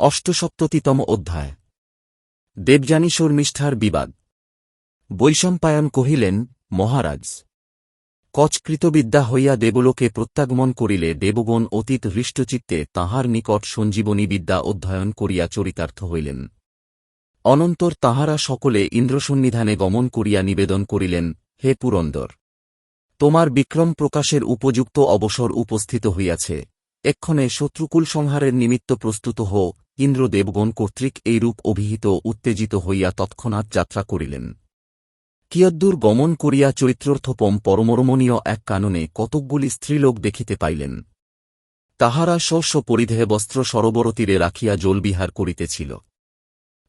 অষ্টসপ্ততিতম অধ্যায়। দেবযানী শর্মিষ্ঠার বিবাদ। বৈশম্পায়ন কহিলেন, মহারাজ, কচকৃতবিদ্যা হইয়া দেবলোকে প্রত্যাগমন করিলে দেবগণ অতীত হৃষ্টচিত্তে তাঁহার নিকট সঞ্জীবনী বিদ্যা অধ্যয়ন করিয়া চরিতার্থ হইলেন। অনন্তর তাঁহারা সকলে ইন্দ্রসন্নিধানে গমন করিয়া নিবেদন করিলেন, হে পুরন্দর, তোমার বিক্রম প্রকাশের উপযুক্ত অবসর উপস্থিত হইয়াছে। এক্ষণে শত্রুকুল সংহারের নিমিত্ত প্রস্তুত হো ইন্দ্র দেবগণ কর্তৃক এইরূপ অভিহিত উত্তেজিত হইয়া তৎক্ষণাৎ যাত্রা করিলেন। কিয়দ্দূর গমন করিয়া চরিত্রর্থপম পরমরমণীয় এক কাননে কতকগুলি স্ত্রীলোক দেখিতে পাইলেন। তাহারা শস্য পরিধেয় বস্ত্র সরোবরতীরে রাখিয়া জলবিহার করিতেছিল।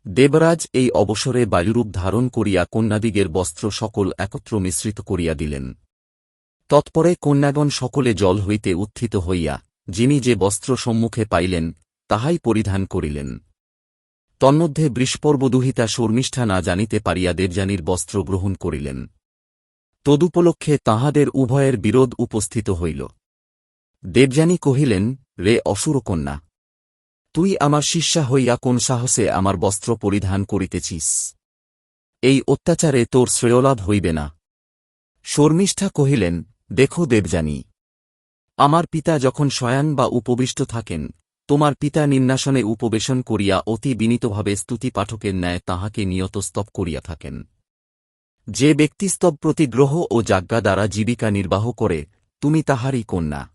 দেবরাজ এই অবসরে বায়ুরূপ ধারণ করিয়া কন্যাদিগের বস্ত্র সকল একত্র মিশ্রিত করিয়া দিলেন। তৎপরে কন্যাগণ সকলে জল হইতে উত্থিত হইয়া যিনি যে বস্ত্র সম্মুখে পাইলেন, তাহাই পরিধান করিলেন। তন্মধ্যে বৃষ্পর্বদুহিতা শর্মিষ্ঠা না জানিতে পারিয়া দেবযানীর বস্ত্র গ্রহণ করিলেন। তদুপলক্ষে তাহাদের উভয়ের বিরোধ উপস্থিত হইল। দেবযানী কহিলেন, রে অসুরকন্যা তুই আমার শিষ্যা হইয়া কোন সাহসে আমার বস্ত্র পরিধান করিতেছিস? এই অত্যাচারে তোর শ্রেয়লাভ হইবে না। শর্মিষ্ঠা কহিলেন, দেখো দেবযানী আমার পিতা যখন শয়ান বা উপবিষ্ট থাকেন, তোমার পিতা নিন্নাসনে উপবেশন করিয়া অতি বিনীতভাবে স্তুতি পাঠকের ন্যায় তাহাকে নিয়ত স্তব করিয়া থাকেন। যে ব্যক্তি স্তব প্রতিগ্রহ ও যাজ্ঞা দ্বারা জীবিকা নির্বাহ করে, তুমি তাহারই কন্যা।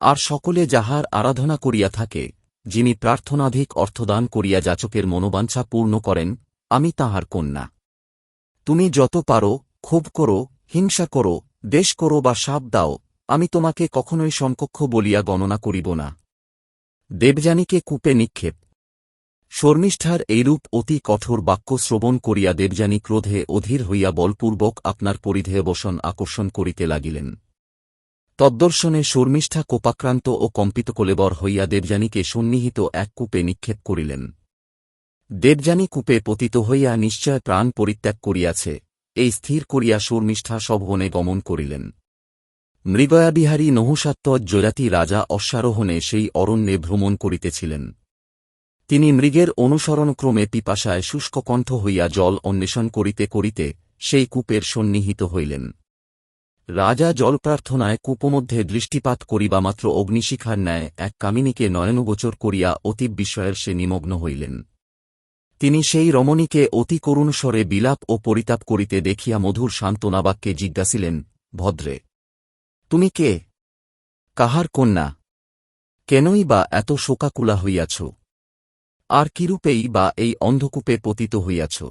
আর সকলে যাহার আরাধনা করিয়া থাকে, যিনি প্রার্থনাধিক অর্থদান করিয়া যাচকের মনোবাঞ্ছা পূর্ণ করেন, আমি তাহার কন্যা। তুমি যত পারো, ক্ষোভ করো, হিংসা করো, দেশ করো বা সাপ দাও আমি তোমাকে কখনোই সমকক্ষ বলিয়া গণনা করিব না। দেবযানীকে কূপে নিক্ষেপ। শর্মিষ্ঠার এইরূপ অতি কঠোর বাক্য শ্রবণ করিয়া দেবযানী ক্রোধে অধীর হইয়া বলপূর্বক আপনার পরিধেয় বসন আকর্ষণ করিতে লাগিলেন। তদ্দর্শনে শর্মিষ্ঠা কোপাক্রান্ত ও কম্পিত কোলেবর হইয়া দেবযানীকে সন্নিহিত এক কূপে নিক্ষেপ করিলেন। দেবযানী কূপে পতিত হইয়া নিশ্চয় প্রাণ পরিত্যাগ করিয়াছে, এই স্থির করিয়া শর্মিষ্ঠা সভবনে গমন করিলেন। মৃগয়াবিহারী নহুসাত্ত্ব জয়াতি রাজা অশ্বারোহণে সেই অরণ্যে ভ্রমণ করিতেছিলেন। তিনি মৃগের অনুসরণক্রমে পিপাসায় শুষ্ককণ্ঠ হইয়া জল অন্বেষণ করিতে করিতে সেই কূপের সন্নিহিত হইলেন। রাজা জল প্রার্থনায় কূপমধ্যে দৃষ্টিপাত করিবামাত্র অগ্নিশিখার ন্যায় এক কামিনীকে নয়নগোচর করিয়া অতি বিস্ময়ের সে নিমগ্ন হইলেন। তিনি সেই রমণীকে অতি করুণ স্বরে বিলাপ ও পরিতাপ করিতে দেখিয়া মধুর সান্ত্বনাবাক্যে জিজ্ঞাসিলেন, ভদ্রে তুমি কে? কাহার কন্যা? কেনই বা এত শোকাকুলা হইয়াছ? আর কিরূপেই বা এই অন্ধকূপে পতিত হইয়াছ?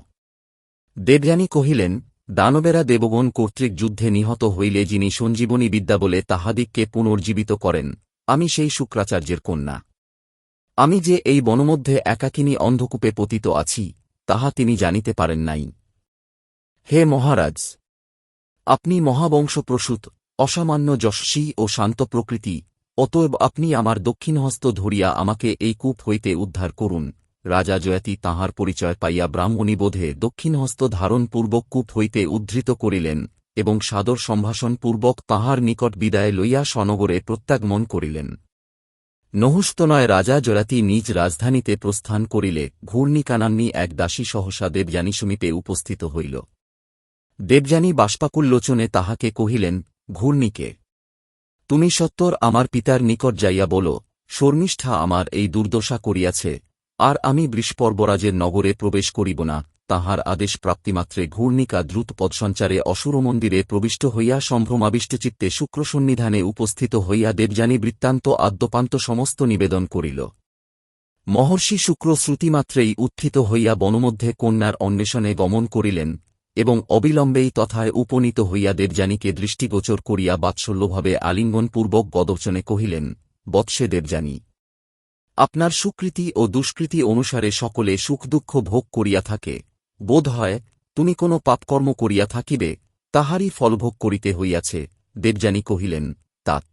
দেবযানী কহিলেন, দানবেরা দেবগণ কর্তৃক যুদ্ধে নিহত হইলে যিনি সঞ্জীবনী বিদ্যা বলে তাহাদিককে পুনর্জীবিত করেন, আমি সেই শুক্রাচার্যের কন্যা। আমি যে এই বনমধ্যে একাকিনী অন্ধকূপে পতিত আছি, তাহা তিনি জানিতে পারেন নাই। হে মহারাজ! আপনি মহাবংশপ্রসূত অসামান্য যশস্বী ও শান্ত প্রকৃতি, অতএব আপনি আমার দক্ষিণহস্ত ধরিয়া আমাকে এই কূপ হইতে উদ্ধার করুন। রাজা জয়াতি তাহার পরিচয় পাইয়া ব্রাহ্মণী ব্রাহ্মণীবোধে দক্ষিণহস্ত ধারণপূর্বক কূপ হইতে উদ্ধৃত করিলেন এবং সাদর সম্ভাষণপূর্বক তাহার নিকট বিদায় লইয়া সনগরে প্রত্যাগমন করিলেন। নহুস্তনয় রাজা জরাতি নিজ রাজধানীতে প্রস্থান করিলে ঘূর্ণিকানান্নি এক দাসী সহসা দেবযানী সমীপে উপস্থিত হইল। দেবযানী বাষ্পাকুল্লোচনে তাহাকে কহিলেন ঘূর্ণিকে। তুমি সত্তর আমার পিতার নিকট যাইয়া বল, শর্মিষ্ঠা আমার এই দুর্দশা করিয়াছে, আর আমি বৃষ্পর্বরাজের নগরে প্রবেশ করিব না, তাহার আদেশ প্রাপ্তিমাত্রে ঘূর্ণিকা দ্রুত পদসঞ্চারে অসুর মন্দিরে প্রবিষ্ট হইয়া সম্ভ্রমাবিষ্টচিত্তে শুক্রসন্নিধানে উপস্থিত হইয়া দেবযানী বৃত্তান্ত আদ্যপান্ত সমস্ত নিবেদন করিল। মহর্ষি শুক্র শ্রুতিমাত্রেই উত্থিত হইয়া বনমধ্যে কন্যার অন্বেষণে গমন করিলেন এবং অবিলম্বেই তথায় উপনীত হইয়া দেবযানীকে দৃষ্টিগোচর করিয়া বাৎসল্যভাবে আলিঙ্গনপূর্বক বদবচনে কহিলেন, বৎসে দেবযানী, আপনার সুকৃতি ও দুষ্কৃতি অনুসারে সকলে সুখ দুঃখ ভোগ করিয়া থাকে। বোধ হয়, তুমি কোনো পাপকর্ম করিয়া থাকিবে, তাহারই ফলভোগ করিতে হইয়াছে। দেবযানী কহিলেন, তাত।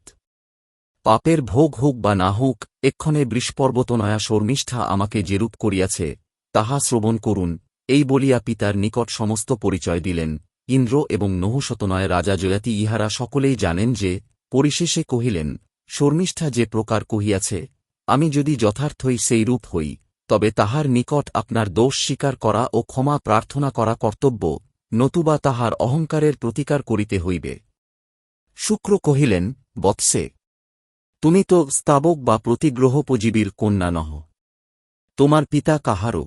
পাপের ভোগ হোক বা না হোক, এক্ষণে বৃষ্পর্বতনয়া শর্মিষ্ঠা আমাকে যেরূপ করিয়াছে, তাহা শ্রবণ করুন। এই বলিয়া পিতার নিকট সমস্ত পরিচয় দিলেন। ইন্দ্র এবং নহুশতনয় রাজা জয়াতি ইহারা সকলেই জানেন যে, পরিশেষে কহিলেন, শর্মিষ্ঠা যে প্রকার কহিয়াছে, আমি যদি যথার্থই সেই রূপ হই, তবে তাহার নিকট আপনার দোষ স্বীকার করা ও ক্ষমা প্রার্থনা করা কর্তব্য, নতুবা তাহার অহংকারের প্রতিকার করিতে হইবে। শুক্র কহিলেন, বৎসে, তুমি তো স্তাবক বা প্রতিগ্রহোপজীবীর কন্যা নহ। তোমার পিতা কাহারও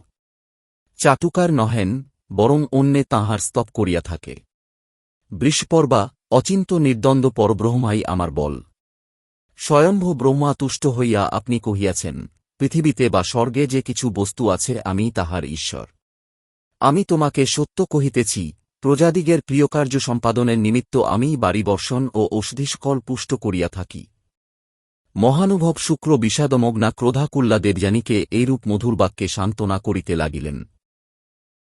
চাটুকার নহেন, বরং অন্যে তাঁহার স্তব করিয়া থাকে। বৃষপর্বা অচিন্ত নির্দ্বন্দ্ব পরব্রহ্মাই আমার বল। স্বয়ম্ভ ব্রহ্মা তুষ্ট হইয়া আপনি কহিয়াছেন, পৃথিবীতে বা স্বর্গে যে কিছু বস্তু আছে আমি তাহার ঈশ্বর। আমি তোমাকে সত্য কহিতেছি, প্রজাদিগের প্রিয়কার্য সম্পাদনের নিমিত্ত আমি বাড়িবর্ষণ ও ঔষধিসকল পুষ্ট করিয়া থাকি। মহানুভব শুক্র বিষাদমগ্না ক্রোধাকুল্লা দেবযানীকে এইরূপ মধুর বাক্যে সান্ত্বনা করিতে লাগিলেন।